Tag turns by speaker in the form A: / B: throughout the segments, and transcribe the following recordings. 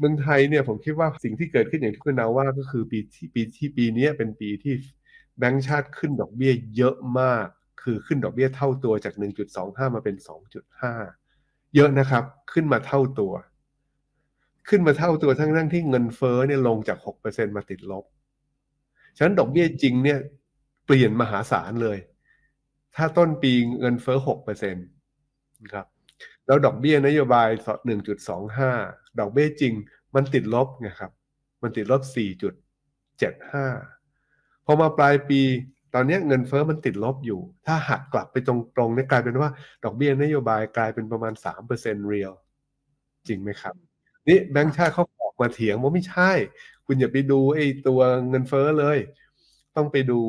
A: เมืองไทยเนี่ยผมคิดว่าสิ่งที่เกิดขึ้นอย่างที่คุณนาว่าก็คือปีที่ปีที่ปีนี้เป็นปีที่แบงก์ชาติขึ้นดอกเบี้ยเยอะมาก คือขึ้นดอกเบี้ยเท่าตัวจาก 1.25 มาเป็น 2.5 เยอะนะครับ ขึ้นมาเท่าตัว ขึ้นมาเท่าตัวทั้งทั้งที่เงินเฟ้อเนี่ยลงจาก 6%มาติดลบ ฉะนั้นดอกเบี้ยจริงเนี่ยเปลี่ยนมหาศาลเลย ถ้าต้นปีเงินเฟ้อ 6%นะครับ แล้วดอกเบี้ยนโยบาย 1.25 ดอกเบี้ยจริง มันติดลบไงครับ มันติดลบ 4.75 พอมาปลายปี ตอนนี้เงินเฟอ้อมันติดลบอยู่ ถ้าหักกลับไปตรงๆเนี่ยกลายเป็นว่า ดอกเบี้ยนโยบายกลายเป็นประมาณ 3%เรียล จริงไหมครับ นี่แบงค์ชาติเขาออกมาเถียงว่าไม่ใช่ คุณอย่าไปดูไอ้ตัวเงินเฟอ้อเลย ต้องไปดู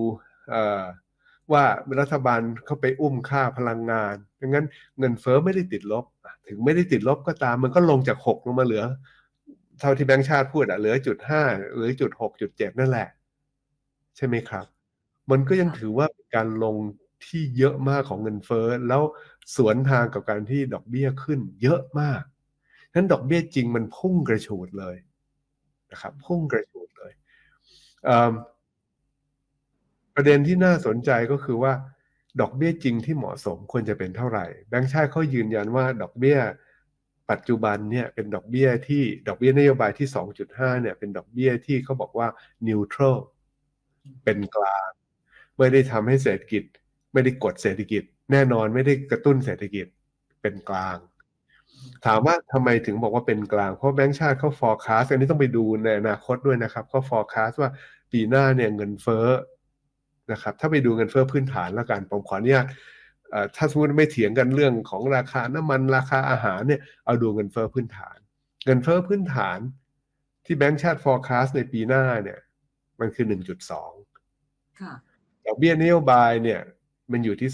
A: ว่ารัฐบาลเข้าไปอุ้มค่าพลังงานดังนั้นเงินเฟอ้อไม่ได้ติดลบ ถึงไม่ได้ติดลบก็ตาม มันก็ลงจากหกลงมาเหลือ เท่าที่แบงค์ชาติพูดอะเหลือจุดห้าหรือจุดหกจุดเจ็ดนั่นแหละ ใช่ไหมครับ มันก็ยังถือว่าเป็นการลงที่เยอะมากของเงินเฟ้อแล้วสวนทางกับการที่ดอกเบี้ยขึ้น เยอะมากนั้นดอกเบี้ยจริงมันพุ่งกระฉูดเลยนะครับ พุ่งกระฉูดเลย ประเด็นที่น่าสนใจก็คือว่า ดอกเบี้ยจริงที่เหมาะสมควรจะเป็นเท่าไหร่ แบงค์ชาติเขายืนยันว่าดอกเบี้ย ปัจจุบันเนี่ยเป็นดอกเบี้ยที่ดอกเบี้ยนโยบายที่ 2.5เนี่ยเป็นดอกเบี้ยที่เขาบอกว่า neutral เป็นกลางไม่ได้ทำให้เศรษฐกิจ ไม่ได้กดเศรษฐกิจ แน่นอนไม่ได้กระตุ้นเศรษฐกิจเป็นกลาง ถามว่าทำไมถึงบอกว่าเป็นกลาง เพราะแบงก์ชาติเขา forecast อันนี้ต้องไปดูในอนาคตด้วยนะครับเขา forecast ว่าปีหน้าเนี่ยเงินเฟ้อ นะครับถ้าไปดูเงินเฟ้อพื้นฐานแล้วกันผมขออนุญาตถ้าสมมติไม่เถียงกันเรื่องของราคาน้ำมันราคาอาหารเนี่ยเอาดูเงินเฟ้อพื้นฐาน เงินเฟ้อพื้นฐานที่แบงก์ชาติ forecast ในปีหน้าเนี่ย มันคือ 1.2ค่ะดอกเบี้ยนโยบายเนี่ย มันอยู่ที่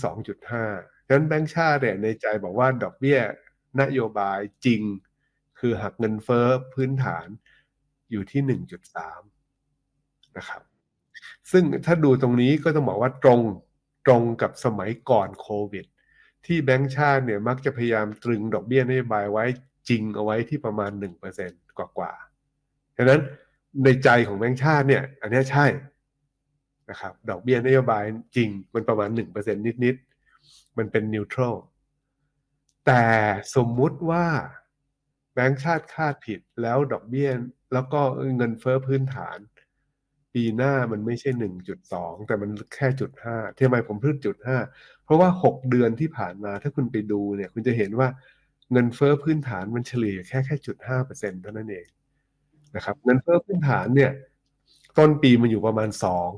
A: 2.5ฉะนั้นแบงก์ชาติเนี่ยในใจบอกว่าดอกเบี้ยนโยบายจริง คือหักเงินเฟ้อพื้นฐานอยู่ที่ 1.3 นะครับ ซึ่งถ้าดูตรงนี้ก็ต้องบอกว่าตรงตรงกับสมัยก่อนโควิด ที่แบงก์ชาติเนี่ยมักจะพยายามตรึงดอกเบี้ยนโยบายไว้จริงเอาไว้ที่ประมาณ 1%กว่ากว่าฉะนั้นในใจของแบงก์ชาติเนี่ย อันนี้ใช่นะครับดอกเบี้ยนโยบายจริงมันประมาณ 1%นิดๆ มันเป็นนิวทรัลแต่สมมุติว่าแบงก์ชาติคาดผิดแล้วดอกเบี้ยแล้วก็เงินเฟอ้อพื้นฐาน ปีหน้ามันไม่ใช่หนึ่งจุดสองแต่มันแค่จุดห้าทำไมผมพูดจุดห้าเพราะว่าหกเดือนที่ผ่านมาถ้าคุณไปดูเนี่ย คุณจะเห็นว่าเงินเฟอ้อพื้นฐานมันเฉลี่ยแค่แค่จุดห้าเปอร์เซ็นเท่านั้นเองนะครับ เงินเฟอ้อพื้นฐานเนี่ย ต้นปีมันอยู่ประมาณสอง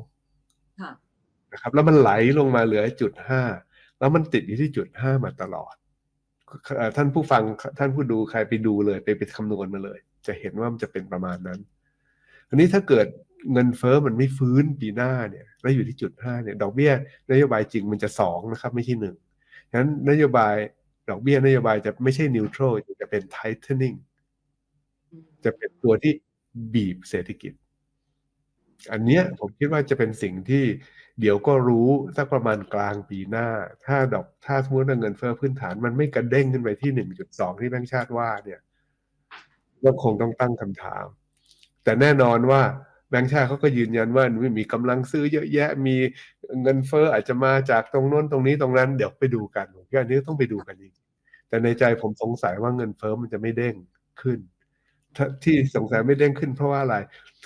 A: นะครับ แล้วมันไหลลงมาเหลือจุดห้าแล้วมันติดอยู่ที่จุดห้ามาตลอดท่านผู้ฟังท่านผู้ดูใครไปดูเลย ไปไปคำนวณมาเลย จะเห็นว่ามันจะเป็นประมาณนั้นอันนี้ถ้าเกิด เงินเฟอ้อมันไม่ฟื้นปีหน้าเนี่ยแล้วอยู่ที่จุดห้าเนี่ยดอกเบี้ยนโยบายจริงมันจะสองนะครับ ไม่ใช่หนึ่งฉะนั้นนโยบายดอกเบี้ยนโยบายจะไม่ใช่นิวทรัลจะเป็น tightening จะเป็นตัวที่บีบเศรษฐกิจ อันเนี้ยผมคิดว่าจะเป็นสิ่งที่เดี๋ยวก็รู้สักประมาณกลางปีหน้า ถ้าดอกถ้าสมมติเงินเฟ้อพื้นฐานมันไม่กระเด้งขึ้นไปที่หนึ่งจุดสองที่แบงค์ชาติว่าเนี่ยก็คงต้องตั้งคำถาม แต่แน่นอนว่า แบงค์ชาติเขาก็ยืนยันว่าม,มีกำลังซื้อเยอะแยะ มีเงินเฟ้ออาจจะมาจากตรงโน้นตรงนี้ตรงนั้นเดี๋ยวไปดูกันผมคิดว่านี้ต้องไปดูกันจริงแต่ในใจผมสงสัยว่าเงินเฟ้อมันจะไม่เด้งขึ้น ที่สงสัยไม่เด้งขึ้นเพราะว่าอะไร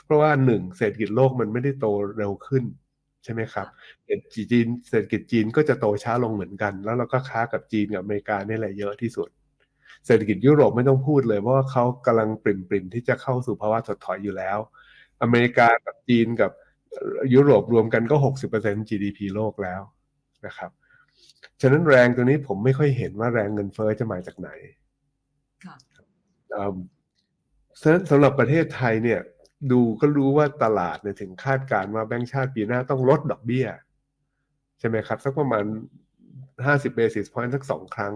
A: เพราะว่าหนึ่งเศรษฐกิจโลกมันไม่ได้โตเร็วขึ้นใช่ไหมครับเศรษฐกิจจีนเศรษฐกิจจีนก็จะโตช้าลงเหมือนกัน แล้วเราก็ค้ากับจีนกับอเมริกานี่แหละเยอะที่สุด เศรษฐกิจยุโรปไม่ต้องพูดเลยเพราะว่าเขากำลังปริ่มปริมที่จะเข้าสู่ภาวะถดถอยอยู่แล้ว อเมริกากับจีนกับยุโรปรวมกันก็ 60% GDP โลกแล้วนะครับ ฉะนั้นแรงตัวนี้ผมไม่ค่อยเห็นว่าแรงเงินเฟอ้อจะมาจากไหนสำหรับประเทศไทยเนี่ย ดูก็รู้ว่าตลาดเนี่ยถึงคาดการณ์ว่าแบงก์ชาติปีหน้าต้องลดดอกเบี้ย ใช่ไหมครับ สักประมาณ 50 basis point สักสองครั้ง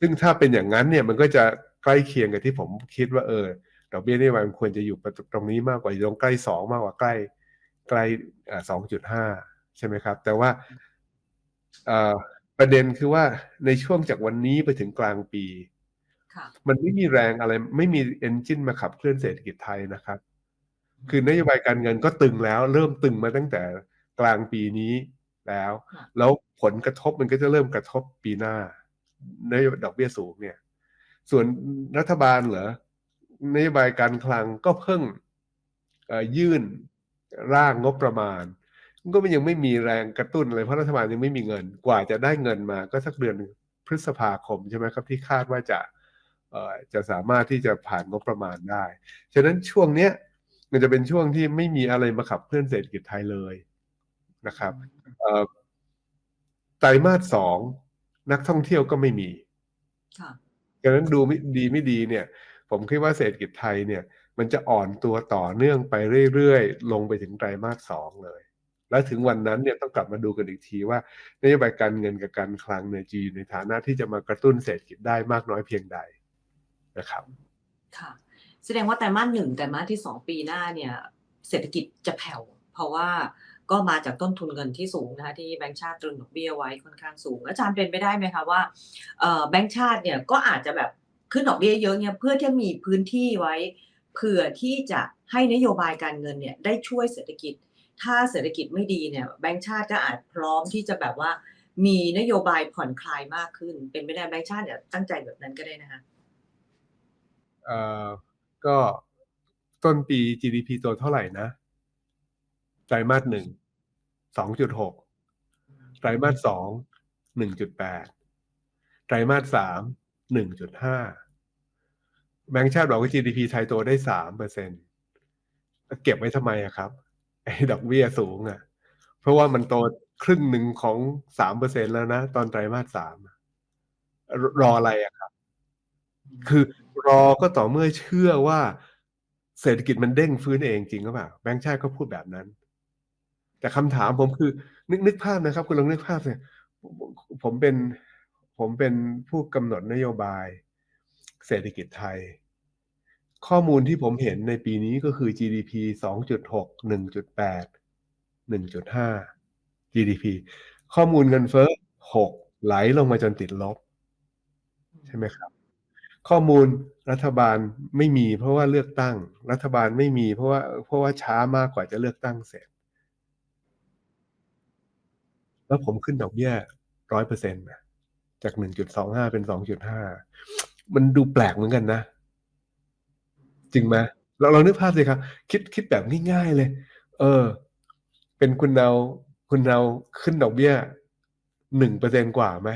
A: ซึ่งถ้าเป็นอย่างนั้นเนี่ยมันก็จะใกล้เคียงกับที่ผมคิดว่าเออด อกเบี้ยนโยบายมันควรจะอยู่ตรงนี้มากกว่าอยู่ตรงใกล้สองมากกว่าใกล้ใกล้สองจุดห้าใช่ไหมครับ แต่ว่าประเด็นคือว่าในช่วงจากวันนี้ไปถึงกลางปี
B: ค่ะ
A: มันไม่มีแรงอะไร ไม่มีเอนจินมาขับเคลื่อนเศรษฐกิจไทยนะครับ คือนโยบายการเงินก็ตึงแล้ว เริ่มตึงมาตั้งแต่กลางปีนี้แล้ว
B: ค่ะ
A: แล้วผลกระทบมันก็จะเริ่มกระทบปีหน้านโยบายดอกเบี้ยสูงเนี่ย ส่วนรัฐบาลเหรอ นโยบายการคลังก็เพิ่งเอ่อยื่นร่างงบประมาณก็ยังไม่มีแรงกระตุ้นเลยเพราะรัฐบาลยังไม่มีเงินกว่าจะได้เงินมาก็สักเดือนพฤษภาคมใช่ไหมครับที่คาดว่าจะเอ่อจะสามารถที่จะผ่านงบประมาณได้ ฉะนั้นช่วงเนี้ยมันจะเป็นช่วงที่ไม่มีอะไรมาขับเคลื่อนเศรษฐกิจไทยเลยนะครับเอ่อไตรมาสสองนักท่องเที่ยวก็ไม่มี
B: ค่ะ
A: ฉะนั้นดูไม่ดีไม่ดีเนี่ย ผมคิดว่าเศรษฐกิจไทยเนี่ยมันจะอ่อนตัวต่อเนื่องไปเรื่อยๆ ลงไปถึงไตรมาสสองเลย แล้วถึงวันนั้นเนี่ยต้องกลับมาดูกันอีกทีว่านโยบายการเงินกับการคลังเนี่ยจะอยู่ในฐานะที่จะมากระตุ้นเศรษฐกิจได้มากน้อยเพียงใดนะครับ
B: ค่ะ แสดงว่าไตรมาสหนึ่งไตรมาสที่สองปีหน้าเนี่ย เศรษฐกิจจะแผ่ว เพราะว่าก็มาจากต้นทุนเงินที่สูงนะคะที่แบงก์ชาติตรึงดอกเบี้ยไว้ค่อนข้างสูง อาจารย์เป็นไปได้ไหมคะว่าแบงก์ชาติเนี่ยก็อาจจะแบบ ขึ้นดอกเบี้ยเยอะเนี่ยเพื่อที่มีพื้นที่ไว้ เผื่อที่จะให้นโยบายการเงินเนี่ยได้ช่วยเศรษฐกิจ ถ้าเศรษฐกิจไม่ดีเนี่ยแบงก์ชาติก็อาจพร้อมที่จะแบบว่า มีนโยบายผ่อนคลายมากขึ้น เป็นไปได้แบงก์ชาติเนี่ยตั้งใจแบบนั้นก็ได้นะคะ
A: เอ่อก็ต้นปี GDP โตเท่าไหร่นะไตรมาสหนึ่งสองจุดหกไตรมาสสองหนึ่งจุดแปดไตรมาสสามหนึ่งจุดห้า แบงก์ชาติบอกว่า GDP ไทยโตได้สามเปอร์เซ็นต์เก็บไว้ทำไมอะครับ ไอ้ดอกเบี้ยสูงอะเพราะว่ามันโตครึ่งหนึ่งของสามเปอร์เซ็นแล้วนะ ตอนไตรมาสสามรออะไรอะครับ คือรอก็ต่อเมื่อเชื่อว่าเศรษฐกิจมันเด้งฟื้นเองจริงหรือเปล่าแบงก์ชาติก็พูดแบบนั้น แต่คำถามผมคือ นึกนึกภาพนะครับ คุณลองนึกภาพสิผมผมเป็นผมเป็นผู้กำหนดนโยบาย เศรษฐกิจไทย ข้อมูลที่ผมเห็นในปีนี้ก็คือ GDP 2.6 1.8 1.5 GDP ข้อมูลเงินเฟ้อ 6 ไหลลงมาจนติดลบ ใช่ไหมครับ ข้อมูลรัฐบาลไม่มีเพราะว่าเลือกตั้ง รัฐบาลไม่มีเพราะว่าเพราะว่าช้ามากกว่าจะเลือกตั้งเสร็จ แล้วผมขึ้นดอกเบี้ยร้อยเปอร์เซ็นต์จากหนึ่งจุดสองห้าเป็นสองจุดห้า มันดูแปลกเหมือนกันนะ จริงไหมเราเรานึกภาพสิครับ คิดคิดแบบง่ายๆเลย เออ เป็นคุณเอาคุณเอาขึ้นดอกเบี้ยหนึ่งเปอร์เซนกว่าไหม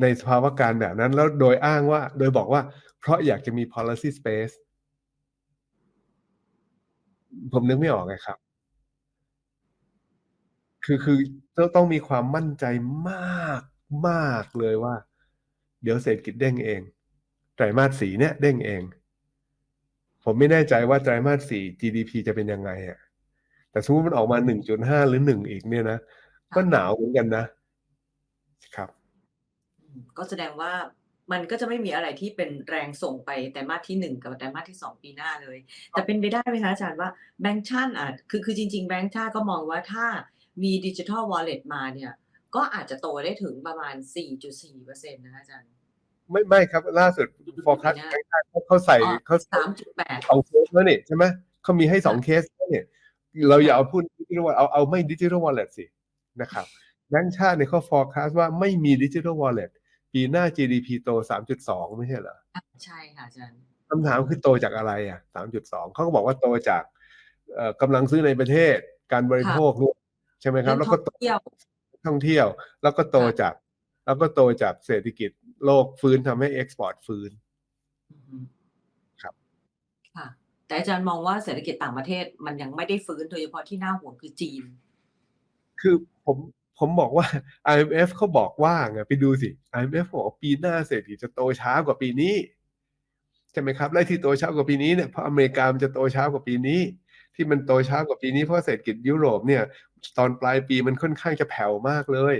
A: ในสภาวะการแบบนั้น แล้วโดยอ้างว่า โดยบอกว่า เพราะอยากจะมี policy space ผมนึกไม่ออกไงครับ คือคือต้องต้องมีความมั่นใจมากมากเลยว่า เดี๋ยวเศรษฐกิจเด้งเอง ไตรมาสสี่เนี่ยเด้งเอง ผมไม่แน่ใจว่าไตรมาสสี่ GDP จะเป็นยังไงอะ แต่สมมติมันออกมาหนึ่งจุดห้าหรือหนึ่งอีกเนี่ยนะ ก็หนาวเหมือนกันนะ ครับ
B: ก็แสดงว่ามันก็จะไม่มีอะไรที่เป็นแรงส่งไปไตรมาสที่หนึ่งกับไตรมาสที่สองปีหน้าเลย แต่เป็นไปได้ไหมคะอาจารย์ว่าแบงก์ชาติอาจคือคือจริง ๆ แบงก์ชาติก็มองว่าถ้ามีดิจิทัลวอลเล็ตมาเนี่ย ก็อาจจะโตได้ถึงประมาณ 4.4%นะคะอาจารย์
A: ไม่ไม่ครับล่าสุด forecast
B: ปีหน้า
A: แบงค์ชาติเขาเขาใส่
B: อ๋อ
A: เขา
B: 3.8
A: สองเคสแล้วนี่ใช่ไหมเขามีให้สองเคสแล้วเนี่ยเราอย่าเอาพูดดิจิทัลวอลเอาเอาไม่ดิจิทัลวอลเล็ตสินะครับแบงก์ชาติเนี่ยเขา forecast ว่าไม่มีดิจิทัลวอลเล็ตปีหน้า GDP โต 3.2 ไม่ใช่เหรอ
B: ใช่ค่ะอาจารย์
A: คำถามคือโตจากอะไรอะ 3.2 เขาก็บอกว่าโตจากเอ่อกำลังซื้อในประเทศ การบริโภคเนี่ยใช่ไหมครับ แล้วก็โต
B: เที่ยว
A: ท่องเที่ยว แล้วก็โต
B: ค่ะ
A: จาก แล้วก็โตจากเศรษฐกิจ โลกฟื้นทำให้เอ็กซ์พอร์ตฟื้น
B: อือฮึ
A: ครับ
B: ค่ะแต่อาจารย์มองว่าเศรษฐกิจต่างประเทศมันยังไม่ได้ฟื้นโดยเฉพาะที่น่าห่วงคือจีน
A: คือผมผมบอกว่า IMF เขาบอกว่าไงไปดูสิ IMF บอกว่าปีหน้าเศรษฐกิจจะโตช้ากว่าปีนี้ใช่ไหมครับและที่โตช้ากว่าปีนี้เนี่ยเพราะอเมริกามันจะโตช้ากว่าปีนี้ ที่มันโตช้ากว่าปีนี้เพราะเศรษฐกิจยุโรปเนี่ย ตอนปลายปีมันค่อนข้างจะแผ่วมากเลย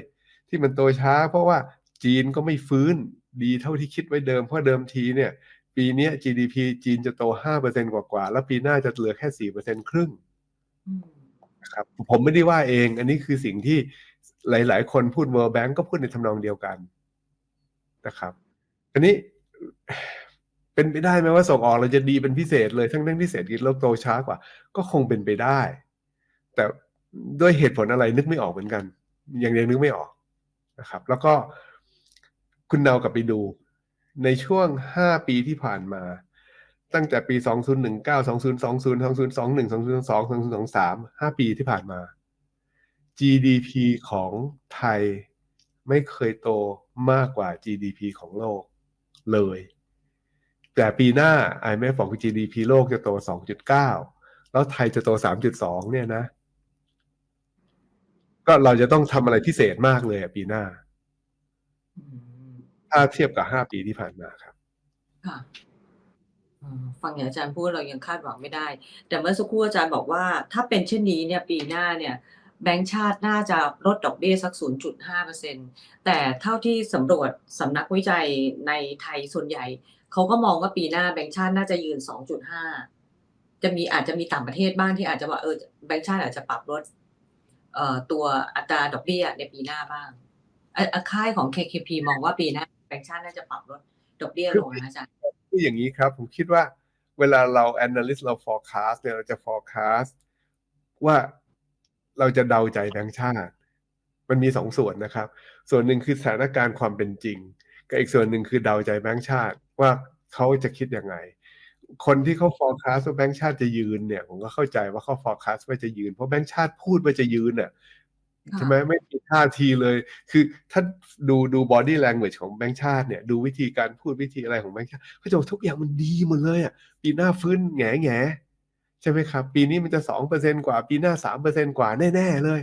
A: ที่มันโตช้า เพราะว่า จีนก็ไม่ฟื้นดีเท่าที่คิดไว้เดิม เพราะเดิมทีเนี่ย ปีนี้ GDP จีนจะโต 5%กว่าๆแล้วปีหน้าจะเหลือแค่ 4%ครึ่งนะครับ ผมไม่ได้ว่าเอง อันนี้คือสิ่งที่หลาย ๆ คนพูด World Bank ก็พูดในทำนองเดียวกันนะครับ อันนี้เป็นไปได้ไหมว่าส่งออกเราจะดีเป็นพิเศษเลยทั้งทั้งที่เศรษฐกิจโลกโตช้ากว่า ก็คงเป็นไปได้ แต่ด้วยเหตุผลอะไรนึกไม่ออกเหมือนกัน อยังเดียังนึกไม่ออกนะครับ แล้วก็ คุณเนากลับไปดู ในช่วง 5 ปีที่ผ่านมา ตั้งแต่ปี 2019 2020 2021 2022 2023 5 ปีที่ผ่านมา GDP ของไทยไม่เคยโตมากกว่า GDP ของโลกเลย แต่ปีหน้า IMF บอกว่า GDP โลกจะโต 2.9 แล้วไทยจะโต 3.2 เนี่ยนะ ก็เราจะต้องทำอะไรพิเศษมากเลยปีหน้า ถ้าเทียบกับ5ปีที่ผ่านมาครับ
B: ค่ะอืมฟังอย่างอาจารย์พูดเรายังคาดหวังไม่ได้ แต่เมื่อสักครู่อาจารย์บอกว่า ถ้าเป็นเช่นนี้เนี่ยปีหน้าเนี่ย แบงก์ชาติน่าจะลดดอกเบี้ยสัก 0.5%แต่เท่าที่สำรวจสำนักวิจัยในไทยส่วนใหญ่ เขาก็มองว่าปีหน้าแบงก์ชาติน่าจะยืน 2.5 จะมีอาจจะมีต่างประเทศบ้างที่อาจจะว่าเออแบงก์ชาติอาจจะปรับลดเอ่อตัวอัตราดอกเบี้ยในปีหน้าบ้างอะอะค่ายของ KKP มองว่าปีหน้า แบงก์ชาติน่าจะปรับลดดอกเบี้ยลงนะอาจารย์
A: คืออย่างนี้ครับ ผมคิดว่าเวลาเรา analyst เรา forecast เนี่ยเราจะ forecast ว่าเราจะเดาใจแบงก์ชาติ มันมีสองส่วนนะครับ ส่วนหนึ่งคือสถานการณ์ความเป็นจริงกับอีกส่วนหนึ่งคือเดาใจแบงก์ชาติว่าเขาจะคิดยังไง คนที่เขา forecast ว่าแบงก์ชาติจะยืนเนี่ย ผมก็เข้าใจว่าเขา forecast ว่าจะยืน เพราะแบงก์ชาติพูดว่าจะยืนน่ะ
B: ค่ะ
A: ใช่ไหมไม่มีท่าทีเลย คือถ้าดูดู body language ของแบงก์ชาติเนี่ย ดูวิธีการพูดวิธีอะไรของแบงก์ชาติเขาจะบอกทุกอย่างมันดีหมดเลยอะปีหน้าฟื้นแง่แง่ใช่ไหมครับ ปีนี้มันจะสองเปอร์เซ็นกว่า ปีหน้าสามเปอร์เซ็นกว่าแน่ ๆ เลย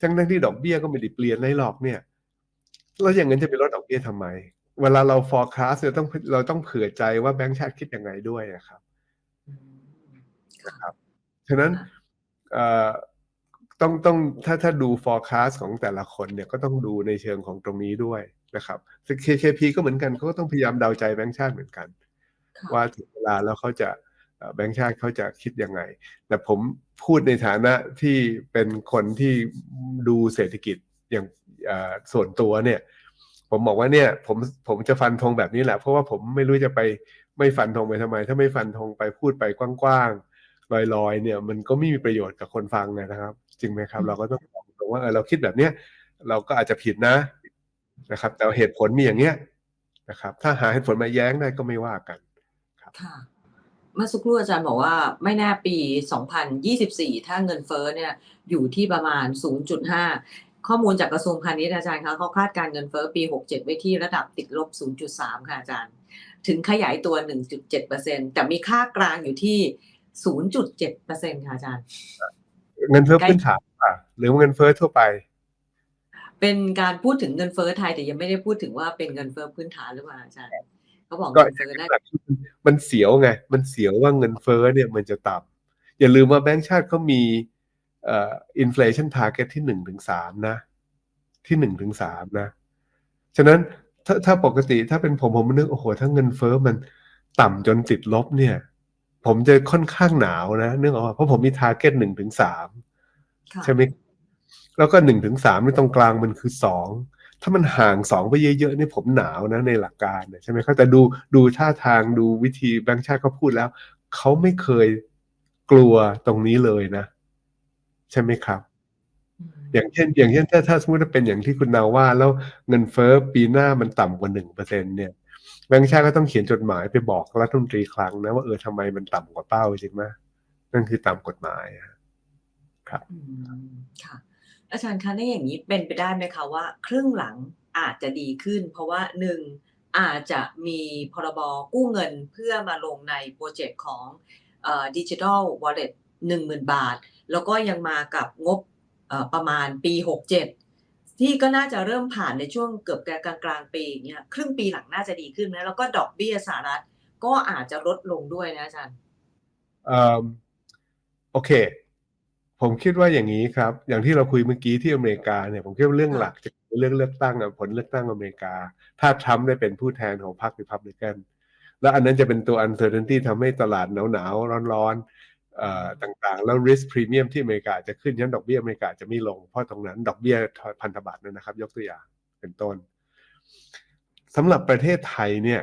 A: ทั้งทั้งที่ดอกเบี้ยก็ไม่ได้เปลี่ยนอะไรหรอกเนี่ยแล้วอย่างนั้นจะไปลดดอกเบี้ยทำไม เวลาเรา forecast เราต้องเราต้องเผื่อใจว่าแบงก์ชาติคิดยังไงด้วยอะครับ
B: อืมค่ะ
A: ครับฉะนั้น
B: ค่ะ
A: เอ่อ ต้องต้องถ้าถ้าดู forecast ของแต่ละคนเนี่ยก็ต้องดูในเชิงของตรงนี้ด้วยนะครับซึ่ง KKP ก็เหมือนกันเขาก็ต้องพยายามเดาใจแบงก์ชาติเหมือนกัน
B: ค่ะ
A: ว่าถึงเวลาแล้วเขาจะเอ่อแบงก์ชาติเขาจะคิดยังไง แต่ผมพูดในฐานะที่เป็นคนที่ดูเศรษฐกิจอย่างเอ่อส่วนตัวเนี่ย ผมบอกว่าเนี่ยผมผมจะฟันธงแบบนี้แหละ เพราะว่าผมไม่รู้จะไปไม่ฟันธงไปทำไม ถ้าไม่ฟันธงไปพูดไปกว้างๆลอยๆ เนี่ย มันก็ไม่มีประโยชน์กับคนฟังนะครับ จริงไหมครับ เราก็ต้องบอกตรงว่าเออเราคิดแบบเนี้ยเราก็อาจจะผิดนะนะครับ แต่เหตุผลมีอย่างเงี้ยนะครับ ถ้าหาเหตุผลมาแย้งได้ก็ไม่ว่ากัน
B: ค่ะเมื่อสักครู่อาจารย์บอกว่าไม่แน่ปี 2024 ถ้าเงินเฟ้อเนี่ยอยู่ที่ประมาณ 0.5 ข้อมูลจากกระทรวงพาณิชย์อาจารย์คะเขาคาดการณ์เงินเฟ้อปี 67 ไว้ที่ระดับติดลบ 0.3 ค่ะอาจารย์ ถึงขยายตัว 1.7%แต่มีค่ากลางอยู่ที่ 0.7%ค่ะอาจารย์
A: เงินเฟ้อพื้นฐานป่ะหรือว่าเงินเฟ้อทั่วไป
B: เป็นการพูดถึงเงินเฟ้อไทยแต่ยังไม่ได้พูดถึงว่าเป็นเงินเฟ้อพื้นฐานหรือเปล่าอาจารย์เขาบอก
A: ก็
B: เงินเฟ้อน่า
A: มันเสียวไง มันเสียวว่าเงินเฟ้อเนี่ยมันจะต่ำอย่าลืมว่าแบงก์ชาติเขามีเอ่อ inflation target ที่หนึ่งถึงสามนะ ที่หนึ่งถึงสามนะ ฉะนั้นถ้าถ้าปกติถ้าเป็นผมผมนึกโอ้โหถ้าเงินเฟ้อมันต่ำจนติดลบเนี่ย ผมจะค่อนข้างหนาวนะเนื่องจากว่าเพราะผมมี target หนึ่งถึงสาม
B: ค่ะ
A: ใช่ไหมแล้วก็หนึ่งถึงสามในตรงกลางมันคือสองถ้ามันห่างสองไปเยอะๆนี่ผมหนาวนะในหลักการเนี่ยใช่ไหมครับแต่ดูดูท่าทางดูวิธีแบงค์ชาติเขาพูดแล้ว เขาไม่เคยกลัวตรงนี้เลยนะ ใช่ไหมครับ อย่างเช่น อย่างเช่นถ้าถ้าสมมติว่าเป็นอย่างที่คุณนาวว่า แล้วเงินเฟ้อปีหน้ามันต่ำกว่าหนึ่งเปอร์เซ็นเนี่ย แบงค์ชาติก็ต้องเขียนจดหมายไปบอกรัฐมนตรีคลังนะว่าเออทำไมมันต่ำกว่าเป้าจริงไหมนั่นคือตามกฎหมายอะ
B: อืมค่ะ อาจารย์คะในอย่างนี้เป็นไปได้ไหมคะว่า ครึ่งหลังอาจจะดีขึ้น เพราะว่าหนึ่งอาจจะมีพรบกู้เงินเพื่อมาลงในโปรเจกต์ของดิจิทัลวอลเล็ตหนึ่งหมื่นบาท แล้วก็ยังมากับงบประมาณปี 67 ที่ก็น่าจะเริ่มผ่านในช่วงเกือบกลางกลางๆปีเนี่ยครึ่งปีหลังน่าจะดีขึ้นนะแล้วก็ดอกเบี้ยสหรัฐก็อาจจะลดลงด้วยนะอาจารย์
A: เอิ่มโอเค ผมคิดว่าอย่างนี้ครับ อย่างที่เราคุยเมื่อกี้ที่อเมริกาเนี่ยผมคิดว่าเรื่อง
B: ค่ะ
A: หลักจะเป็นเรื่องเลือกตั้งอะผลเลือกตั้งอเมริกา ถ้าทรัมป์ได้เป็นผู้แทนของพรรคริพับลิกันแล้วอันนั้นจะเป็นตัว uncertainty ทำให้ตลาดหนาวๆร้อนๆเอ่อ ต่างๆ แล้ว risk premium ที่อเมริกาจะขึ้นฉะนั้นดอกเบี้ยอเมริกาจะไม่ลง เพราะตรงนั้นดอกเบี้ยพันธบัตรนะครับ ยกตัวอย่างเป็นต้นสำหรับประเทศไทยเนี่ย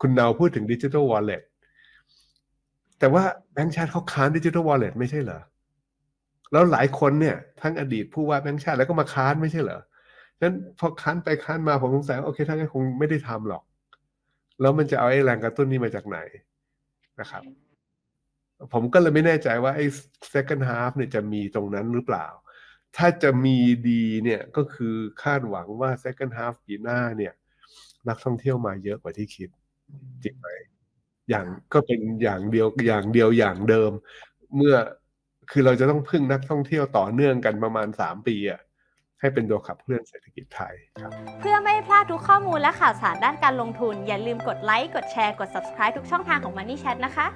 A: คุณเนาพูดถึงดิจิทัลวอลเล็ตแต่ว่าแบงก์ชาติเขาค้านดิจิทัลวอลเล็ตไม่ใช่เหรอ แล้วหลายคนเนี่ย ทั้งอดีตผู้ว่าแบงก์ชาติแล้วก็มาค้านไม่ใช่เหรอนั้นพอค้านไปค้านมาผมสงสัยโอเคท่านคงไม่ได้ทำหรอก แล้วมันจะเอาไอ้แรงกระตุ้นนี้มาจากไหนนะครับ ผมก็เลยไม่แน่ใจว่าไอ้ second half เนี่ยจะมีตรงนั้นหรือเปล่า ถ้าจะมีดีเนี่ยก็คือคาดหวังว่า second half ปีหน้าเนี่ย นักท่องเที่ยวมาเยอะกว่าที่คิดจริงไหมอย่างก็เป็นอย่างเดียวอย่างเดียวอย่างเดิม เมื่อคือเราจะต้องพึ่งนักท่องเที่ยวต่อเนื่องกันประมาณสามปีอะให้เป็นตัวขับเคลื่อนเศรษฐกิจไทยครับ
C: เพื่อไม่พลาดทุกข้อมูลและข่าวสารด้านการลงทุน อย่าลืมกดไลค์กดแชร์กด subscribe ทุกช่องทางของ Money Chat นะคะ